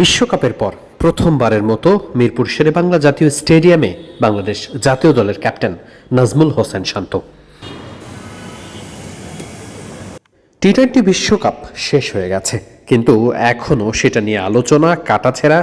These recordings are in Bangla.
বিশ্বকাপের পর প্রথমবারের মতো মিরপুর শেরেবাংলা জাতীয় স্টেডিয়ামে বাংলাদেশ জাতীয় দলের captain Najmul Hossain Shanto. T twenty বিশ্বকাপ শেষ হয়ে গেছে, কিন্তু এখনও সেটা নিয়ে আলোচনা, কাটাছেড়া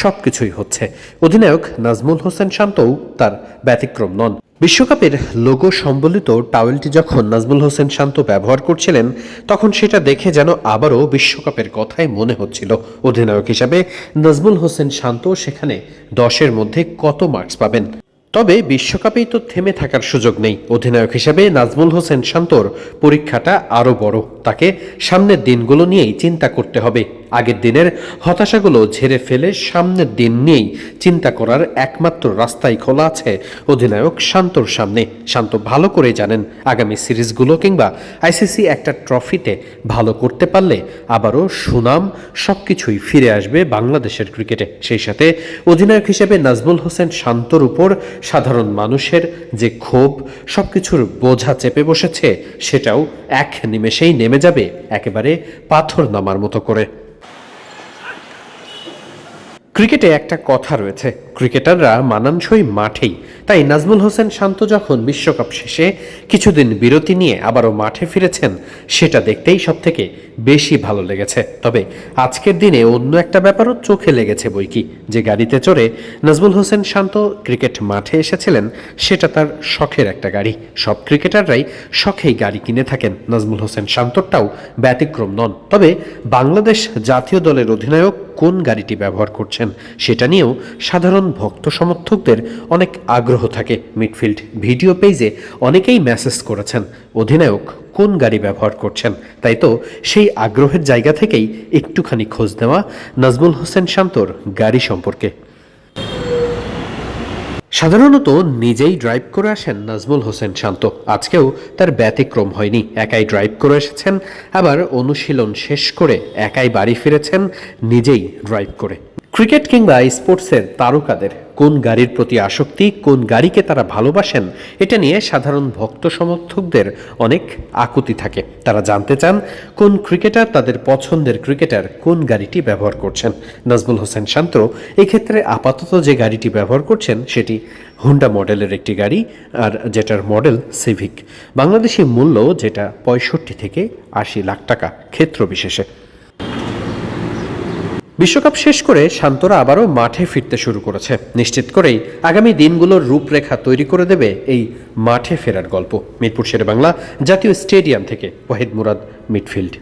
সব কিছুই হচ্ছে। অধিনায়ক নাজমুল হোসেন শান্তও তার ব্যতিক্রম নন। বিশ্বকাপের লোগো সম্বলিত টাওয়েলটি যখন নাজমুল হোসেন শান্ত ব্যবহার করছিলেন, তখন সেটা দেখে যেন আবারও বিশ্বকাপের কথাই মনে হচ্ছিল। অধিনায়ক হিসাবে নাজমুল হোসেন শান্ত সেখানে দশের মধ্যে কত মার্কস পাবেন? তবে বিশ্বকাপেই তো থেমে থাকার সুযোগ নেই। অধিনায়ক হিসেবে নাজমুল হোসেন শান্তর পরীক্ষাটা আরও বড়। তাকে সামনের দিনগুলো নিয়েই চিন্তা করতে হবে। আগের দিনের হতাশাগুলো ঝেড়ে ফেলে সামনের দিন নিয়েই চিন্তা করার একমাত্র রাস্তাই খোলা আছে। অধিনায়ক শান্তর সামনে। শান্ত ভালো করে জানেন আগামী সিরিজগুলো কিংবা আইসিসি একটা ট্রফিতে ভালো করতে পারলে আবারও সুনাম সবকিছুই ফিরে আসবে বাংলাদেশের ক্রিকেটে। সেই সাথে অধিনায়ক হিসেবে নাজমুল হোসেন শান্তর উপর সাধারণ মানুষের যে ক্ষোভ সব কিছুর বোঝা চেপে বসেছে, সেটাও এক নিমেষেই নেমে যাবে একেবারে পাথর নামার মতো করে। ক্রিকেটে একটা কথা রয়েছে। ক্রিকেটাররা মানানসই মাঠেই। তাই নাজমুল হোসেন শান্ত যখন বিশ্বকাপ শেষে কিছুদিন বিরতি নিয়ে আবারও মাঠে ফিরেছেন, সেটা দেখতেই সব থেকে বেশি ভালো লেগেছে। তবে আজকের দিনে অন্য একটা ব্যাপারও চোখে লেগেছে বই কি যে গাড়িতে চড়ে নাজমুল হোসেন শান্ত ক্রিকেট মাঠে এসেছিলেন, সেটা তার শখের একটা গাড়ি। সব ক্রিকেটাররাই শখেই গাড়ি কিনে থাকেন। নাজমুল হোসেন শান্তরটাও ব্যতিক্রম নন। তবে বাংলাদেশ জাতীয় দলের অধিনায়ক কোন গাড়িটি ব্যবহার করছেন সেটা নিয়েও সাধারণ ভক্ত সমর্থকদের অনেক আগ্রহ থাকে মিডফিল্ড ভিডিও পেজে অনেকেই মেসেজ করেছেন, অধিনায়ক, কোন গাড়ি ব্যবহার করছেন? তাই তো সেই আগ্রহের জায়গা থেকেই একটুখানি খোঁজ নেওয়া নাজমুল হোসেন শান্তর গাড়ি সম্পর্কে। সাধারণত নিজেই ড্রাইভ করে আসেন নাজমুল হোসেন শান্ত। আজকেও তার ব্যতিক্রম হয়নি। একাই ড্রাইভ করে এসেছেন, আবার অনুশীলন শেষ করে একাই বাড়ি ফিরেছেন, নিজেই ড্রাইভ করে। ক্রিকেট কিংবা স্পোর্টসের তারকাদের কোন গাড়ির প্রতি আসক্তি, কোন গাড়িকে তারা ভালোবাসেন, এটা নিয়ে সাধারণ ভক্ত সমর্থকদের অনেক আকুতি থাকে। তারা জানতে চান, কোন ক্রিকেটার তাদের পছন্দের ক্রিকেটার কোন গাড়িটি ব্যবহার করছেন? নাজমুল হোসেন শান্ত, এক্ষেত্রে আপাতত যে গাড়িটি ব্যবহার করছেন, সেটি হুন্ডা মডেলের একটি গাড়ি, আর যেটার মডেল সিভিক। বাংলাদেশি মূল্য, যেটা পঁয়ষট্টি থেকে আশি লাখ টাকা ক্ষেত্র বিশেষে বিশ্বকাপ শেষ করে শান্তরা আবারও মাঠে ফিরতে শুরু করেছে। নিশ্চিত করেই আগামী দিনগুলোর রূপরেখা তৈরি করে দেবে এই মাঠে ফেরার গল্প। মিরপুর শেরে বাংলা জাতীয় স্টেডিয়াম থেকে ওয়াহিদ মুরাদ, মিডফিল্ড।